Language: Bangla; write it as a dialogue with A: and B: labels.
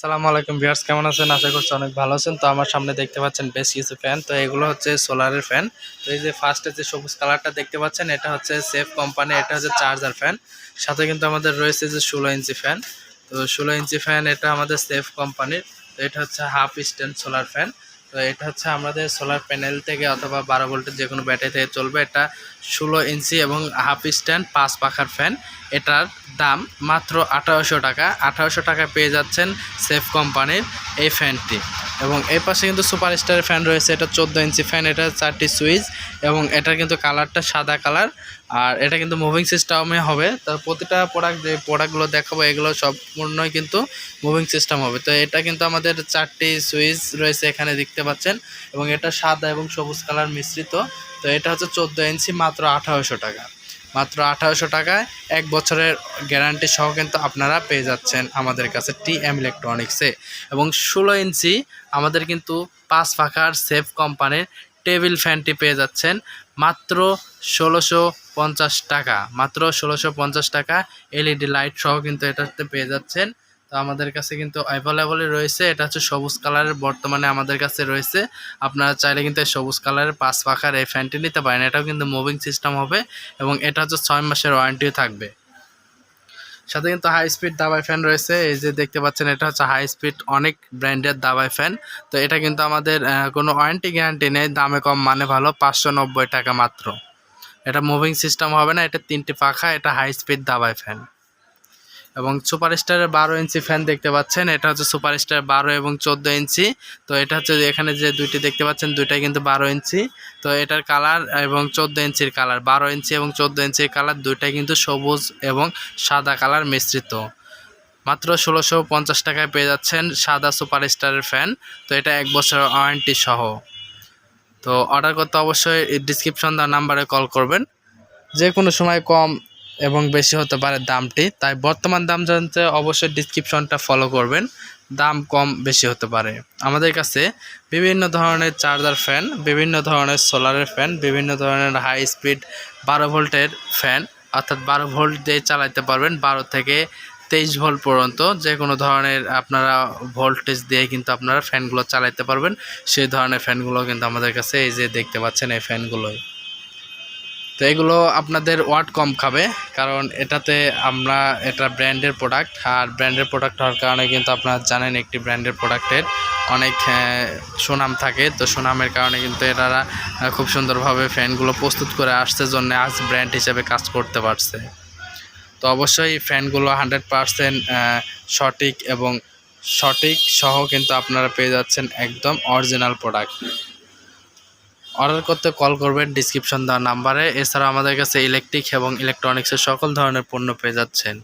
A: সালামু আলাইকুম ভিয়ার্স কেমন আছেন? আশা করছি অনেক ভালো আছেন। তো আমার সামনে দেখতে পাচ্ছেন বেশ কিছু ফ্যান তো এগুলো হচ্ছে সোলারের ফ্যান তো এই যে ফার্স্টে যে সবুজ কালারটা দেখতে পাচ্ছেন, এটা হচ্ছে সেফ কোম্পানি এটা হচ্ছে চার্জার ফ্যান সাথে কিন্তু আমাদের রয়েছে যে ষোলো ইঞ্চি ফ্যান তো ষোলো ইঞ্চি ফ্যান এটা আমাদের সেফ কোম্পানির তো এটা হচ্ছে হাফ স্ট্যান্ড সোলার ফ্যান তো এটা হচ্ছে আমাদের সোলার প্যানেল থেকে অথবা বারো ভোল্টের যে কোনো ব্যাটারি থেকে চলবে। এটা ষোলো ইঞ্চি এবং হাফ স্ট্যান্ড পাঁচ পাখার ফ্যান এটার দাম মাত্র আঠারোশো টাকা। আঠারোশো টাকা পেয়ে যাচ্ছেন সেফ কোম্পানির এই ফ্যানটি এবং এই পাশে কিন্তু সুপার স্টারের ফ্যান রয়েছে, এটা চোদ্দ ইঞ্চি ফ্যান, এটা চারটি সুইচ এবং এটার কিন্তু কালারটা সাদা কালার। আর এটা কিন্তু মুভিং সিস্টেমে হবে, তো প্রতিটা প্রোডাক্ট যে প্রোডাক্টগুলো দেখাবো, এগুলো সম্পূর্ণই কিন্তু মুভিং সিস্টেম হবে। তো এটা কিন্তু আমাদের চারটি সুইচ রয়েছে এখানে দেখতে পাচ্ছেন এবং এটা সাদা এবং সবুজ কালার মিশ্রিত, তো এটা হচ্ছে চোদ্দ ইঞ্চি মাত্র আঠারোশো টাকা। মাত্র আঠারোশো টাকায় এক বছরের গ্যারান্টি সহ কিন্তু আপনারা পেয়ে যাচ্ছেন আমাদের কাছে টি এম ইলেকট্রনিক্সে। এবং ষোলো ইঞ্চি আমাদের কিন্তু পাঁচ পাখার সেফ কোম্পানির টেবিল ফ্যানটি পেয়ে যাচ্ছেন মাত্র ষোলোশো পঞ্চাশ টাকা। মাত্র ষোলোশো পঞ্চাশ টাকা এলইডি লাইট সহ কিন্তু এটাতে পেয়ে যাচ্ছেন তো আমাদের কাছে কিন্তু অ্যাভেলেবলই রয়েছে। এটা হচ্ছে সবুজ কালারের, বর্তমানে আমাদের কাছে রয়েছে। আপনারা চাইলে কিন্তু এই সবুজ কালারের পাঁচ পাখার এই ফ্যানটি নিতে পারেন। এটাও কিন্তু মুভিং সিস্টেম হবে এবং এটা হচ্ছে ছয় মাসের ওয়ারেন্টিও থাকবে। সাথে কিন্তু হাই স্পিড দাবাই ফ্যান রয়েছে। এই যে দেখতে পাচ্ছেন, এটা হচ্ছে হাই স্পিড অনেক ব্র্যান্ডের দাবাই ফ্যান তো এটা কিন্তু আমাদের কোনো ওয়ারেন্টি গ্যারান্টি নেই। দামে কম মানে ভালো, পাঁচশো নব্বই টাকা মাত্র। এটা মুভিং সিস্টেম হবে না, এটা তিনটি পাখা, এটা হাই স্পিড দাবাই ফ্যান এবং সুপার স্টারের বারো ইঞ্চি ফ্যান দেখতে পাচ্ছেন। এটা হচ্ছে সুপার স্টার বারো এবং চোদ্দ ইঞ্চি। তো এটা হচ্ছে এখানে যে দুইটি দেখতে পাচ্ছেন, দুইটাই কিন্তু বারো ইঞ্চি। তো এটার কালার এবং চোদ্দ ইঞ্চির কালার বারো ইঞ্চি এবং চোদ্দ ইঞ্চির কালার দুইটাই কিন্তু সবুজ এবং সাদা কালার মিশ্রিত। মাত্র ষোলোশো পঞ্চাশ টাকায় পেয়ে যাচ্ছেন সাদা সুপার স্টারের ফ্যান তো এটা এক বছর ওয়ারেন্টি সহ। তো অর্ডার করতে অবশ্যই ডিসক্রিপশন দেওয়ার নাম্বারে কল করবেন। যে কোনো সময় কম এবং বেশি হতে পারে দামটি। তাই বর্তমান দাম জানতে অবশ্যই ডিসক্রিপশনটা ফলো করবেন। দাম কম, বেশি হতে পারে। আমাদের কাছে বিভিন্ন ধরনের চার্জার ফ্যান বিভিন্ন ধরনের সোলারের ফ্যান বিভিন্ন ধরনের হাই স্পিড বারো ভোল্টের ফ্যান অর্থাৎ বারো ভোল্ট দিয়ে চালাতে পারবেন বারো থেকে তেইশ ভোল্ট পর্যন্ত। যে কোনো ধরনের আপনারা ভোল্টেজ দিয়ে কিন্তু আপনারা ফ্যানগুলো চালাতে পারবেন। সেই ধরনের ফ্যানগুলো কিন্তু আমাদের কাছে এই যে দেখতে পাচ্ছেন এই ফ্যানগুলোই তো এগুলো আপনাদের ওয়াট কম খাবে, কারণ এটাতে আমরা এটা ব্র্যান্ডের প্রোডাক্ট, আর ব্র্যান্ডের প্রোডাক্ট হওয়ার কারণে কিন্তু আপনারা জানেন একটি ব্র্যান্ডের প্রোডাক্টের অনেক সুনাম থাকে। তো সুনামের কারণে কিন্তু এনারা খুব সুন্দরভাবে ফ্যানগুলো প্রস্তুত করে আসছে, জন্য আজ ব্র্যান্ড হিসেবে কাজ করতে পারছে। তো অবশ্যই ফ্যানগুলো হান্ড্রেড পারসেন্ট সঠিক এবং সঠিক সহ কিন্তু আপনারা পেয়ে যাচ্ছেন একদম অরিজিনাল প্রোডাক্ট। অর্ডার করতে কল করবেন ডিসক্রিপশন দেওয়া নাম্বারে। এছাড়া আমাদের কাছে ইলেকট্রিক এবং ইলেকট্রনিক্সের সকল ধরনের পণ্য পেয়ে যাচ্ছেন।